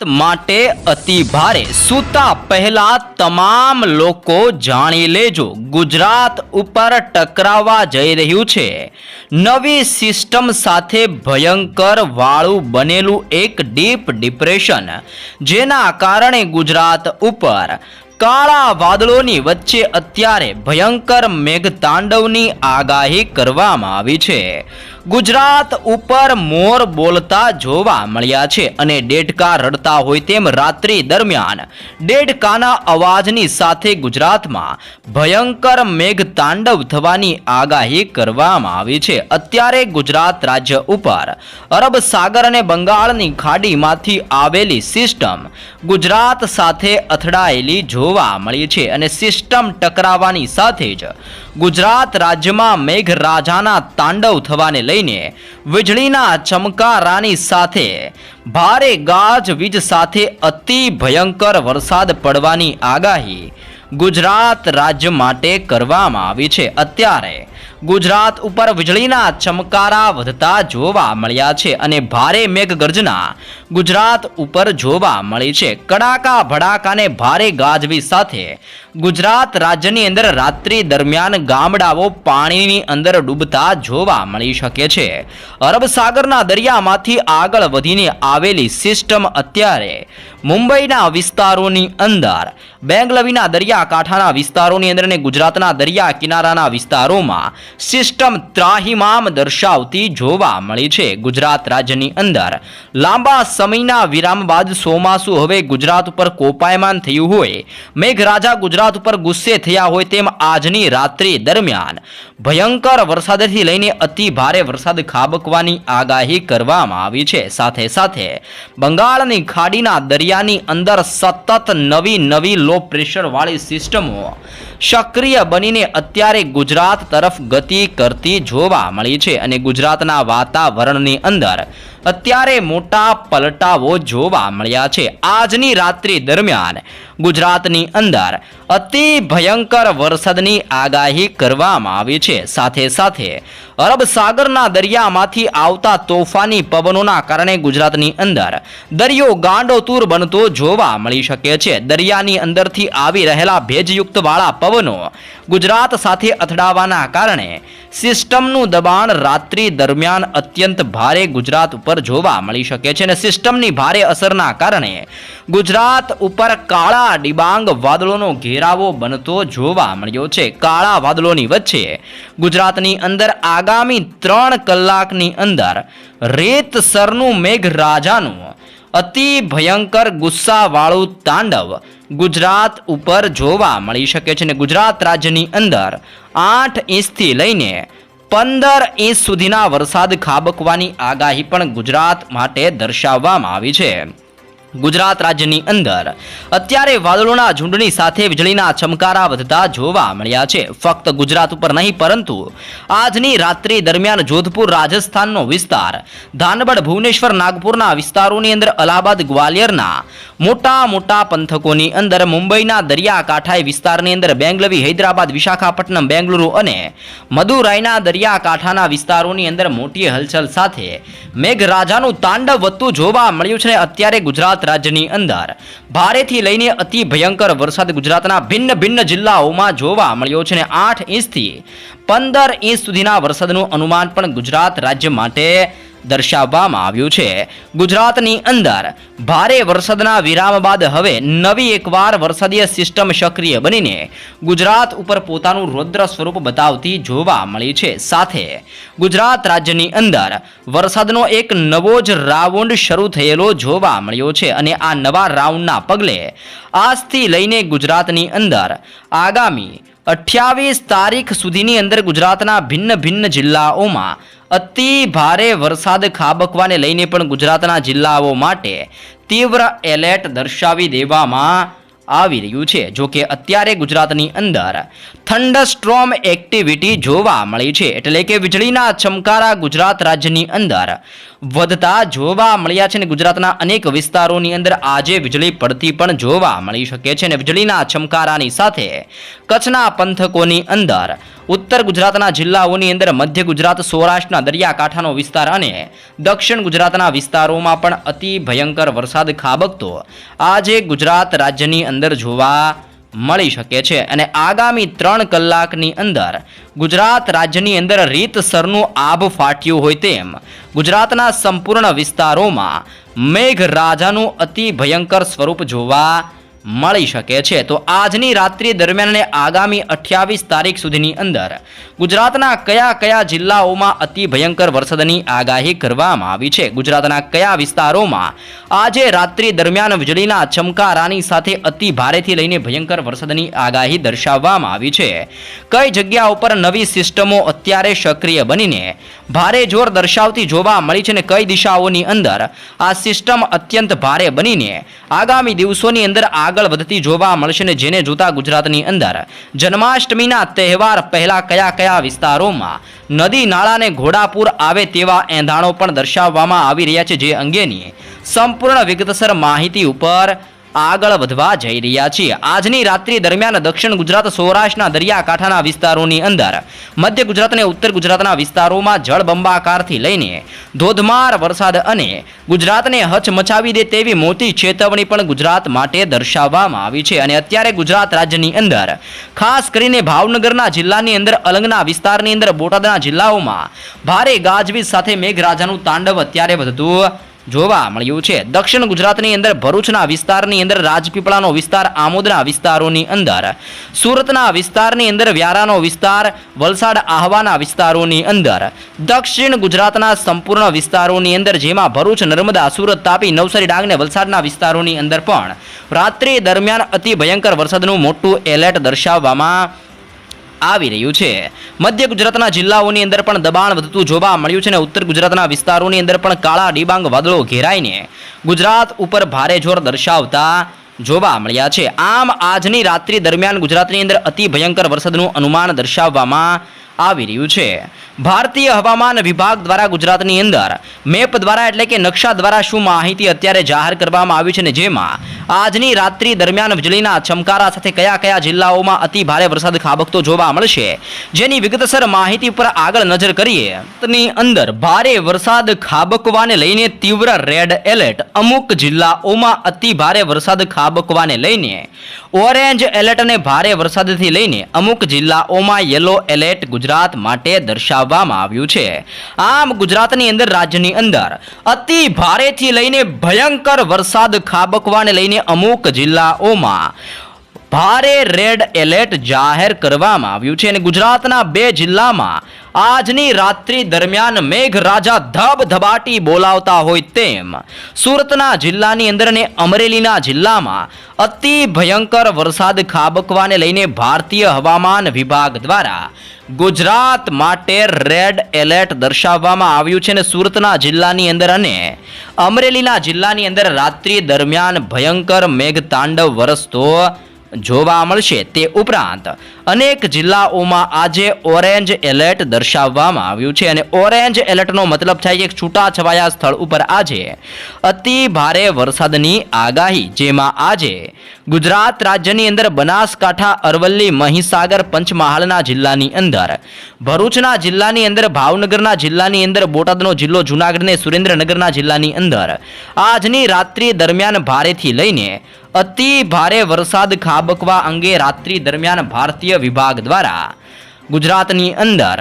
માટે અતિ ભારે સૂતા પહેલા તમામ લોકો જાણી લેજો. ગુજરાત ઉપર ટકરાવા જઈ રહ્યું છે. નવી સિસ્ટમ સાથે ભયંકર વાળું બનેલું એક ડીપ ડિપ્રેશન, જેના કારણે ગુજરાત ઉપર કાળા વાદળોની વચ્ચે અત્યારે ભયંકર મેઘતાંડવની આગાહી કરવામાં આવી છે. ગુજરાત ઉપર મોર બોલતા જોવા મળ્યા છે અને ડેડકા રડતા હોય તેમ રાત્રિ દરમિયાન ડેડકાના અવાજની સાથે ગુજરાતમાં ભયંકર મેઘતાંડવ થવાની આગાહી કરવામાં આવી છે. અત્યારે ગુજરાત રાજ્ય ઉપર અરબ સાગર અને બંગાળની ખાડીમાંથી આવેલી સિસ્ટમ ગુજરાત સાથે અથડાયેલી જોવા મળી છે અને સિસ્ટમ ટકરાવાની સાથે જ ગુજરાત રાજ્યમાં મેઘરાજાના તાંડવ થવાને લઈને વીજળીના ચમકારાની સાથે ભારે ગાજ વીજ સાથે અતિ ભયંકર વરસાદ પડવાની આગાહી ગુજરાત રાજ્ય માટે કરવામાં આવી છે. અત્યારે ગુજરાત ઉપર વીજળીના ચમકારા વધતા જોવા મળ્યા છે અને ભારે મેઘગર્જના ગુજરાત ઉપર જોવા મળી છે. કડાકા, ભડાકાને ભારે ગાજવી સાથે ગુજરાત રાજ્યની અંદર રાત્રિ દરમિયાન ગામડાઓ પાણીની અંદર ડૂબતા જોવા મળી શકે છે. અરબ સાગરના દરિયામાંથી આગળ વધીને આવેલી સિસ્ટમ અત્યારે મુંબઈના વિસ્તારોની અંદર, બેંગલવીના દરિયાકાંઠાના વિસ્તારોની અંદર અને ગુજરાતના દરિયા કિનારાના વિસ્તારોમાં સિસ્ટમ ત્રાહિમામ દર્શાવતી જોવા મળી છે ગુજરાત રાજ્યની અંદર. લાંબા સમયના વિરામ બાદ ચોમાસું હવે ગુજરાત ઉપર કોપાયમાન થયું હોય. મેઘરાજા ગુજરાત ઉપર ગુસ્સે થયા હોય તેમ આજની રાત્રિ દરમિયાન. ભયંકર વરસાદથી લઈને અતિ ભારે વરસાદ ખાબકવાની આગાહી કરવામાં આવી છે. સાથે સાથે બંગાળની ખાડીના દરિયાની અંદર સતત નવી નવી લો પ્રેશરવાળી સિસ્ટમો સક્રિય બનીને અત્યારે ગુજરાત તરફ ગતિ કરતી જોવા મળી છે અને ગુજરાતના વાતાવરણની અંદર અત્યારે મોટા પલટાવો જોવા મળ્યા છે. આજની રાત્રિ દરમિયાન ગુજરાતની અંદર અતિ ભયંકર વરસાદની આગાહી કરવામાં આવી છે. સાથે સાથે અરબ સાગરના દરિયામાંથી આવતા તોફાની પવનોના કારણે ગુજરાતની અંદર દરિયો ગાંડોતૂર બનતો જોવા મળી શકે છે. દરિયાની અંદરથી આવી રહેલા ભેજયુક્તવાળા પવનો ગુજરાત સાથે અથડાવાના કારણે સિસ્ટમનું દબાણ રાત્રિ દરમિયાન અત્યંત ભારે ગુજરાત ઉપર જોવા મળી શકે છે અને સિસ્ટમની ભારે અસરના કારણે ગુજરાત ઉપર કાળા ડિબાંગ વાદળોનો ઘેરાવો બનતો જોવા મળ્યો છે. કાળા વાદળોની વચ્ચે ગુજરાતની અંદર આગામી ત્રણ કલાકની અંદર રેતસરનું મેઘરાજાનું અતિ ભયંકર ગુસ્સાવાળું તાંડવ ગુજરાત ઉપર જોવા મળી શકે છે ને ગુજરાત રાજ્યની અંદર આઠ ઇંચથી લઈને પંદર ઇંચ સુધીના વરસાદ ખાબકવાની આગાહી પણ ગુજરાત માટે દર્શાવવામાં આવી છે. ગુજરાત રાજ્યની અંદર. અત્યારે વાદળોના ઝુંડની સાથે વીજળીના ચમકારા વધતા જોવા મળ્યા છે. ફક્ત ગુજરાત ઉપર નહીં, પરંતુ આજની રાત્રિ દરમિયાન જોધપુર, રાજસ્થાનનો વિસ્તાર ધાનબડ ભુવનેશ્વર, નાગપુરના વિસ્તારોની અંદર અલ્હાબાદ ગ્વાલિયરના મોટા મોટા પંથકોની અંદર મુંબઈના દરિયાકાંઠાએ વિસ્તારની અંદર બેંગલવી હૈદરાબાદ, વિશાખાપટ્ટનમ, બેંગલુરુ અને મદુરાઈના દરિયાકાંઠાના વિસ્તારોની અંદર મોટી હલચલ સાથે મેઘરાજાનું તાંડવ વધતું જોવા મળ્યું છે. અત્યારે ગુજરાત રાજ્યની અંદર ભારેથી લઈને અતિ ભયંકર વરસાદ ગુજરાતના ભિન્ન ભિન્ન જિલ્લાઓમાં જોવા મળ્યો છે અને આઠ ઇંચથી પંદર ઇંચ સુધીના વરસાદનું અનુમાન પણ ગુજરાત રાજ્ય માટે દર્શાવવામાં આવ્યું છે. ગુજરાતની અંદર ભારે વરસાદના વિરામ બાદ હવે નવી એકવાર વરસાદીય સિસ્ટમ સક્રિય બનીને ગુજરાત ઉપર પોતાનું રૌદ્ર સ્વરૂપ બતાવતી જોવા મળી છે. સાથે ગુજરાત રાજ્યની અંદર વરસાદનો એક નવો જ રાઉન્ડ શરૂ થયેલો જોવા મળ્યો છે અને આ નવા રાઉન્ડના પગલે આજથી લઈને ગુજરાતની અંદર આગામી અઠ્યાવીસ તારીખ સુધીની અંદર ગુજરાતના ભિન્ન ભિન્ન જિલ્લાઓમાં અતિ ભારે વરસાદ ખાબકવાને લઈને પણ ગુજરાતના જિલ્લાઓ માટે તીવ્ર એલર્ટ દર્શાવી દેવામાં આવી રહ્યું છે. જો કે અત્યારે ગુજરાતની અંદર થંડરસ્ટ્રોમ એક્ટિવિટી જોવા મળી છે. એટલે કે વીજળીના ચમકારા ગુજરાત રાજ્યની અંદર વધતા જોવા મળ્યા છે અને ગુજરાતના અનેક વિસ્તારોની અંદર આજે વીજળી પડતી પણ જોવા મળી શકે છે. અને વીજળીના ચમકારાની સાથે કચ્છના પંથકોની અંદર ઉત્તર ગુજરાતના જિલ્લાઓની અંદર મધ્ય ગુજરાત, સૌરાષ્ટ્રના દરિયાકાંઠાનો વિસ્તાર અને દક્ષિણ ગુજરાતના વિસ્તારોમાં પણ અતિ ભયંકર વરસાદ ખાબકતો આજે ગુજરાત રાજ્યની અંદર જોવા મળી શકે છે. અને આગામી ત્રણ કલાકની અંદર ગુજરાત રાજ્યની અંદર રીતસરનું આભ ફાટ્યું હોય તેમ ગુજરાતના સંપૂર્ણ વિસ્તારોમાં મેઘરાજાનું અતિ ભયંકર સ્વરૂપ જોવા મળી શકે છે. તો આજની રાત્રિ દરમિયાન આગામી અઠ્યાવીસ તારીખ સુધીની અંદર ગુજરાતના કયા કયા જિલ્લાઓમાં અતિ ભયંકર વરસાદની આગાહી કરવામાં આવી છે? ગુજરાતના કયા વિસ્તારોમાં આજે રાત્રિ દરમિયાન વીજળીના ચમકારાની સાથે અતિ ભારેથી લઈને ભયંકર વરસાદની આગાહી દર્શાવવામાં આવી છે? કઈ જગ્યા ઉપર નવી સિસ્ટમો અત્યારે સક્રિય બનીને ભારે જોર દર્શાવતી જોવા મળી છે અને કઈ દિશાઓની અંદર આ સિસ્ટમ અત્યંત ભારે બનીને આગામી દિવસોની અંદર આગળ વધતી જોવા મળશે ને જેને જોતા ગુજરાતની અંદર જન્માષ્ટમીના તહેવાર પહેલા કયા કયા વિસ્તારોમાં નદી નાળાને ઘોડાપુર આવે તેવા એંધાણો પણ દર્શાવવામાં આવી રહ્યા છે, જે અંગેની સંપૂર્ણ વિગતસર માહિતી ઉપર આગળ વધવા જઈ રહ્યા છીએ. આજની રાત્રિ દરમિયાન દક્ષિણ ગુજરાત, સૌરાષ્ટ્રના દરિયાકાંઠાના વિસ્તારોની અંદર મધ્ય ગુજરાત અને ઉત્તર ગુજરાતના વિસ્તારોમાં જળબંબાકારથી લઈને ધોધમાર વરસાદ અને ગુજરાતને હચમચાવી દે તેવી મોટી ચેતવણી પણ ગુજરાત માટે દર્શાવવામાં આવી છે. અને અત્યારે ગુજરાત રાજ્યની અંદર ખાસ કરીને ભાવનગરના જિલ્લાની અંદર અલંગના વિસ્તારની અંદર બોટાદના જિલ્લાઓમાં ભારે ગાજવીજ સાથે મેઘરાજાનું તાંડવ અત્યારે વધતું જોવા મળ્યું છે. દક્ષિણ ગુજરાતની અંદર ભરૂચના વિસ્તારની અંદર રાજપીપળાનો વિસ્તાર, આમોદના વિસ્તારોની અંદર, સુરતના વિસ્તારની અંદર વ્યારાનો વિસ્તાર, વલસાડ આહવાના વિસ્તારોની અંદર, દક્ષિણ ગુજરાતના સંપૂર્ણ વિસ્તારોની અંદર, જેમાં ભરૂચ, નર્મદા, સુરત, તાપી, નવસારી, ડાંગ અને વલસાડના વિસ્તારોની અંદર પણ રાત્રિ દરમિયાન અતિ ભયંકર વરસાદનું મોટું એલર્ટ દર્શાવવામાં આવી રહ્યું છે. મધ્ય ગુજરાતના જિલ્લાઓની અંદર પણ દબાણ વધતું જોવા મળ્યું છે અને ઉત્તર ગુજરાતના વિસ્તારોની અંદર પણ કાળા ડિબાંગ વાદળો ઘેરાઈને ગુજરાત ઉપર ભારે જોર દર્શાવતા જોવા મળ્યા છે. આમ આજની રાત્રિ દરમિયાન ગુજરાતની અંદર અતિ ભયંકર વરસાદનું અનુમાન દર્શાવવામાં આવી રહ્યું છે. ભારતીય હવામાન વિભાગ દ્વારા ગુજરાતની અંદર મેપ દ્વારા એટલે કે નકશા દ્વારા શું માહિતી અત્યારે જાહેર કરવામાં આવી છે ને જેમાં આજની રાત્રિ દરમિયાન વીજળીના ચમકારા સાથે કયા કયા જિલ્લાઓમાં અતિ ભારે વરસાદ ખાબકતો જોવા મળશે, જેની વિગતસર માહિતી પર આગળ નજર કરીએ. અંદર ભારે વરસાદ ખાબકવાને લઈને તીવ્ર રેડ એલર્ટ. અમુક જિલ્લાઓમાં અતિ ભારે વરસાદ ખાબકવાને લઈને ઓરેન્જ એલર્ટ અને ભારે વરસાદથી લઈને અમુક જિલ્લાઓમાં યલો એલર્ટ ગુજરાત માટે દર્શાવવામાં આવ્યું છે. આમ ગુજરાતની અંદર રાજ્યની અંદર અતિ ભારેથી લઈને ભયંકર વરસાદ ખાબકવાને લઈને અમુક જિલ્લાઓમાં ભારે રેડ એલર્ટ જાહેર કરવામાં આવ્યું છે અને ગુજરાતના બે જિલ્લામાં આજની રાત્રિ દરમિયાન મેઘરાજા ધબધબાટી બોલાવતા હોય તેમ સુરતના જિલ્લાની અંદર અને અમરેલીના જિલ્લામાં અતિ ભયંકર વરસાદ ખાબકવાને લઈને ભારતીય હવામાન વિભાગ દ્વારા ગુજરાત માટે રેડ એલર્ટ દર્શાવવામાં આવ્યું છે અને સુરતના જિલ્લાની અંદર અને અમરેલીના જિલ્લાની અંદર રાત્રિ દરમિયાન ભયંકર મેઘતાંડવ વરસતો જોવા મળશે તે ઉપરાંત અનેક જિલ્લાઓમાં આજે ઓરેન્જ એલર્ટ દર્શાવવામાં આવ્યું છે અને ઓરેન્જ એલર્ટનો મતલબ થાય કે છૂટાછવાયા સ્થળ ઉપર આજે અતિ ભારે વરસાદની આગાહી, જેમાં આજે ગુજરાત રાજ્યની અંદર બનાસકાંઠા, અરવલ્લી, મહીસાગર, પંચમહાલના જિલ્લાની અંદર, ભરૂચના જિલ્લાની અંદર, ભાવનગરના જિલ્લાની અંદર, બોટાદનો જિલ્લો જૂનાગઢ અને સુરેન્દ્રનગરના જિલ્લાની અંદર, આજની રાત્રિ દરમિયાન ભારેથી લઈને અતિ ભારે વરસાદ ખાબકવા અંગે રાત્રિ દરમિયાન ભારતીય વિભાગ દ્વારા ગુજરાતની અંદર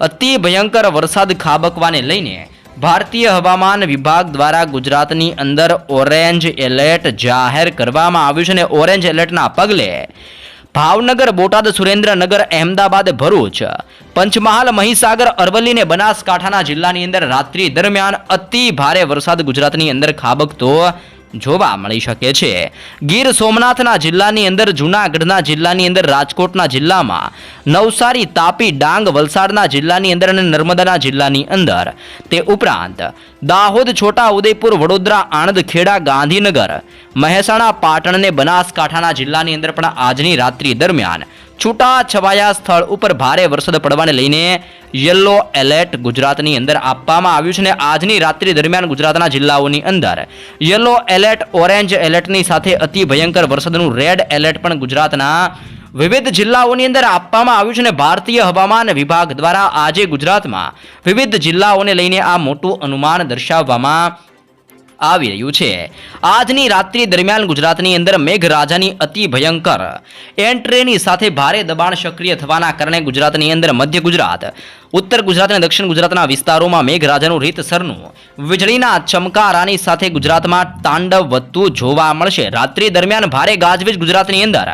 અતિ ભયંકર વરસાદ ખાબકવાને લઈને ભારતીય હવામાન વિભાગ દ્વારા ગુજરાતની અંદર ઓરેન્જ એલર્ટ જાહેર કરવામાં આવ્યું છે અને ઓરેન્જ એલર્ટના પગલે ભાવનગર, બોટાદ, સુરેન્દ્રનગર, અહેમદાબાદ, ભરૂચ, પંચમહાલ, મહીસાગર, અરવલ્લી અને બનાસકાંઠાના જિલ્લાની અંદર રાત્રિ દરમિયાન અતિ ભારે વરસાદ ગુજરાતની અંદર ખાબકતો જોવા મળી શકે છે. ગીર સોમનાથના જિલ્લાની અંદર, જૂનાગઢના જિલ્લાની અંદર, રાજકોટના જિલ્લામાં, નવસારી, તાપી, ડાંગ, વલસાડના જિલ્લાની અંદર અને નર્મદાના જિલ્લાની અંદર. તે ઉપરાંત, દાહોદ, છોટા ઉદેપુર, વડોદરા, આણંદ, ખેડા, ગાંધીનગર, મહેસાણા પાટણ અને બનાસકાંઠાના જિલ્લાની અંદર પણ આજની રાત્રિ દરમિયાન છૂટા છવાયા સ્થળ ઉપર ભારે વરસાદ પડવાને લઈને યલો એલર્ટ ગુજરાતની અંદર આપવામાં આવ્યું છે અને આજની રાત્રિ દરમિયાન ગુજરાતના જિલ્લાઓની અંદર યલો એલર્ટ ઓરેન્જ એલર્ટની સાથે અતિ ભયંકર વરસાદનું રેડ એલર્ટ પણ ગુજરાતના વિવિધ જિલ્લાઓની અંદર આપવામાં આવ્યું છે અને ભારતીય હવામાન વિભાગ દ્વારા આજે ગુજરાતમાં વિવિધ જિલ્લાઓને લઈને આ મોટું અનુમાન દર્શાવવામાં આવી રહ્યું છે. આજની રાત્રિ દરમિયાન ગુજરાતની અંદર મેઘરાજાની અતિ ભયંકર એન્ટ્રીની સાથે ભારે દબાણ સક્રિય થવાના કારણે ગુજરાતની અંદર મધ્ય ગુજરાત ઉત્તર ગુજરાત અને દક્ષિણ ગુજરાતના વિસ્તારોમાં મેઘરાજાનું રીતસરનું. વીજળીના ચમકારાની સાથે ગુજરાતમાં તાંડવ વધતું જોવા મળશે. રાત્રિ દરમિયાન ભારે ગાજવીજ ગુજરાતની અંદર.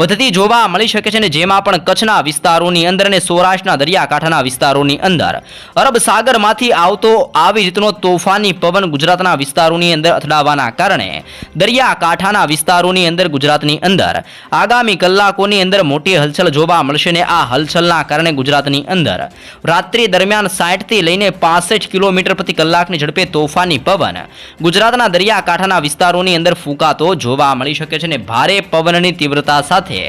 વધતી જોવા મળી શકે છે અને જેમાં પણ કચ્છના વિસ્તારોની અંદર અને સૌરાષ્ટ્રના દરિયાકાંઠાના વિસ્તારોની અંદર. અરબ સાગરમાંથી આવતો આવી રીતનો તોફાની પવન ગુજરાતના વિસ્તારોની અંદર અથડાવાના કારણે દરિયાકાંઠાના વિસ્તારોની અંદર ગુજરાતની અંદર. આગામી કલાકોની અંદર મોટી હલચલ જોવા મળશે ને આ હલચલના કારણે ગુજરાતની અંદર. રાત્રિ દરમિયાન સાઠથી લઈને પાસઠ કિલોમીટર પ્રતિ કલાકની ઝડપે તોફાની પવન. ગુજરાતના દરિયાકાંઠાના વિસ્તારોની અંદર ફૂંકાતો જોવા મળી શકે છે અને ભારે પવનની તીવ્રતા સાથે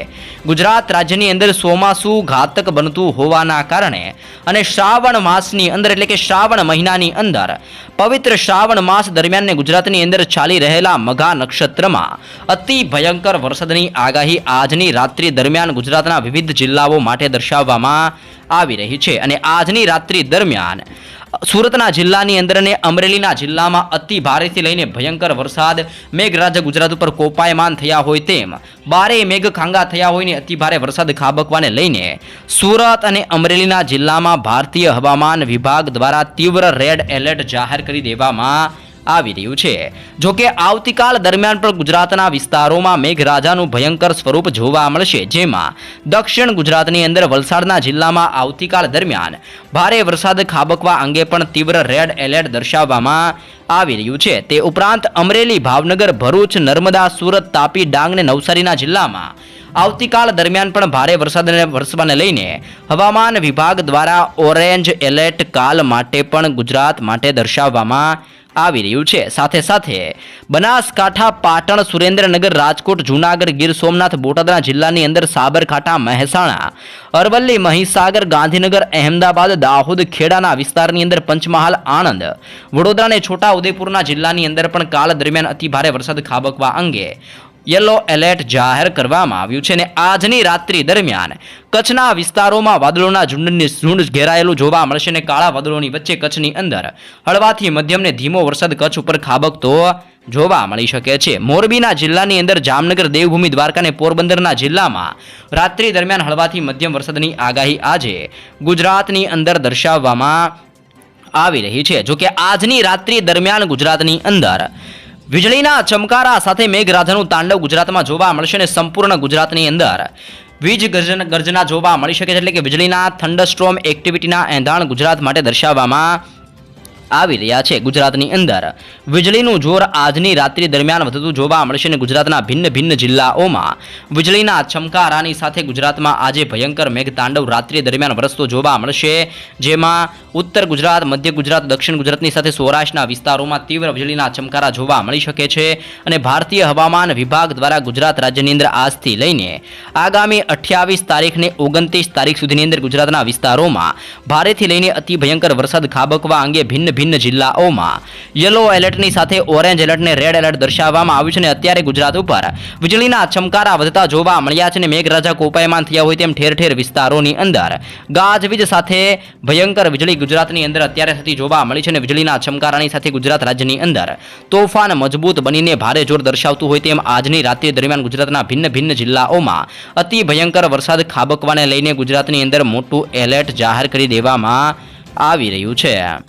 ગુજરાત રાજ્યની અંદર ચોમાસુ ઘાતક બનતું હોવાના કારણે અને શ્રાવણ માસની અંદર એટલે કે શ્રાવણ મહિનાની અંદર પવિત્ર શ્રાવણ માસ દરમિયાન ગુજરાતની અંદર ચાલી રહેલા મઘા નક્ષત્રમાં અતિ ભયંકર વરસાદની આગાહી આજની રાત્રિ દરમિયાન ગુજરાતના વિવિધ જિલ્લાઓ માટે દર્શાવવામાં આવી રહી છે. અને આજની રાત્રિ દરમિયાન. સુરતના જિલ્લાની અંદર અને અમરેલીના જિલ્લામાં અતિ ભારેથી લઈને ભયંકર વરસાદ, મેઘરાજા ગુજરાત ઉપર કોપાયમાન થયા હોય તેમ, બારે મેઘ ખાંગા થયા હોય ને અતિ ભારે વરસાદ ખાબકવાને લઈને સુરત અને અમરેલીના જિલ્લામાં ભારતીય હવામાન વિભાગ દ્વારા તીવ્ર રેડ એલર્ટ જાહેર કરી દેવામાં આવી રહ્યું છે. જો કે આવતીકાલ દરમિયાન પણ ગુજરાતના વિસ્તારોમાં મેઘરાજાનું ભયંકર સ્વરૂપ જોવા મળશે, જેમાં દક્ષિણ ગુજરાતની અંદર વલસાડના જિલ્લામાં આવતીકાલ દરમિયાન ભારે વરસાદ ખાબકવા અંગે પણ તીવ્ર રેડ એલર્ટ દર્શાવવામાં આવી રહ્યું છે. તે ઉપરાંત અમરેલી, ભાવનગર, ભરૂચ, નર્મદા, સુરત, તાપી, ડાંગ અને નવસારીના જિલ્લામાં આવતીકાલ દરમિયાન પણ ભારે વરસાદને વરસવાને લઈને હવામાન વિભાગ દ્વારા ઓરેન્જ એલર્ટ કાલ માટે પણ ગુજરાત માટે દર્શાવવામાં આવી રહ્યું છે. સાથે સાથે બનાસકાંઠા પાટણ, સુરેન્દ્રનગર, રાજકોટ, જૂનાગઢ, ગીર સોમનાથ, બોટાદના જિલ્લાની અંદર સાબરકાંઠા, મહેસાણા, અરવલ્લી, મહીસાગર, ગાંધીનગર, અહેમદાબાદ, દાહોદ, ખેડાના વિસ્તારની અંદર પંચમહાલ, આણંદ, વડોદરા અને છોટા ઉદેપુરના જિલ્લાની અંદર પણ કાલ દરમિયાન અતિ ભારે વરસાદ ખાબકવા અંગે યલો એલર્ટ જાહેર કરવામાં આવ્યું છે અને આજની રાત્રિ દરમિયાન કચ્છના વિસ્તારોમાં વાદળોના ઝુંડની ઝુંડ ઘેરાયેલું જોવા મળશે અને કાળા વાદળોની વચ્ચે કચ્છની અંદર હળવાથી મધ્યમને ધીમો વરસાદ કચ્છ ઉપર ખાબકતો જોવા મળી શકે છે. મોરબીના જિલ્લાની અંદર જામનગર, દેવભૂમિ, દ્વારકા અને પોરબંદરના જિલ્લામાં રાત્રિ દરમિયાન હળવાથી મધ્યમ વરસાદની આગાહી આજે ગુજરાતની અંદર દર્શાવવામાં આવી રહી છે. જોકે આજની રાત્રિ દરમિયાન ગુજરાતની અંદર વીજળીના ચમકારા સાથે મેઘરાજાનું તાંડવ ગુજરાતમાં જોવા મળશે અને સંપૂર્ણ ગુજરાતની અંદર વીજ ગર્જન ગર્જના જોવા મળી શકે છે. એટલે કે વીજળીના થંડરસ્ટ્રોમ એક્ટિવિટીના એંધાણ ગુજરાત માટે દર્શાવવામાં આવી રહ્યા છે ગુજરાતની અંદર. વીજળીનું જોર આજની રાત્રિ દરમિયાન વધતું જોવા મળશે અને ગુજરાતના ભિન્ન ભિન્ન જિલ્લાઓમાં વીજળીના ચમકારાની સાથે ગુજરાતમાં આજે ભયંકર મેઘતાંડવ રાત્રિ દરમિયાન વરસતો જોવા મળશે. જેમાં ઉત્તર ગુજરાત, મધ્ય ગુજરાત, દક્ષિણ ગુજરાતની સાથે સૌરાષ્ટ્રના વિસ્તારોમાં તીવ્ર વીજળીના ચમકારા જોવા મળી શકે છે અને ભારતીય હવામાન વિભાગ દ્વારા ગુજરાત રાજ્યની અંદર આજથી લઈને આગામી અઠ્યાવીસ તારીખને ઓગણત્રીસ તારીખ સુધીની અંદર ગુજરાતના વિસ્તારોમાં ભારેથી લઈને અતિ ભયંકર વરસાદ ખાબકવા અંગે ભિન્ન ભિન્ન જિલ્લાઓમાં યલો એલર્ટની સાથે ઓરેન્જ એલર્ટને રેડ એલર્ટ દર્શાવવામાં આવ્યું છે અને અત્યારે ગુજરાત ઉપર વીજળીના ચમકારા વધતા જોવા મળ્યા છે અને મેઘરાજા કોપાયમાન થયા હોય તેમ ઠેર ઠેર વિસ્તારોની અંદર. ગાજવીજ સાથે ભયંકર વીજળી ગુજરાતની અંદર અત્યારે થતી જોવા મળી છે અને વીજળીના ચમકારાની સાથે ગુજરાત રાજ્યની અંદર તોફાન મજબૂત બનીને ભારે જોર દર્શાવતું હોય તેમ આજની રાત્રિ દરમિયાન ગુજરાતના ભિન્ન ભિન્ન જિલ્લાઓમાં અતિ ભયંકર વરસાદ ખાબકવાને લઈને ગુજરાતની અંદર મોટું એલર્ટ જાહેર કરી દેવામાં આવી રહ્યું છે.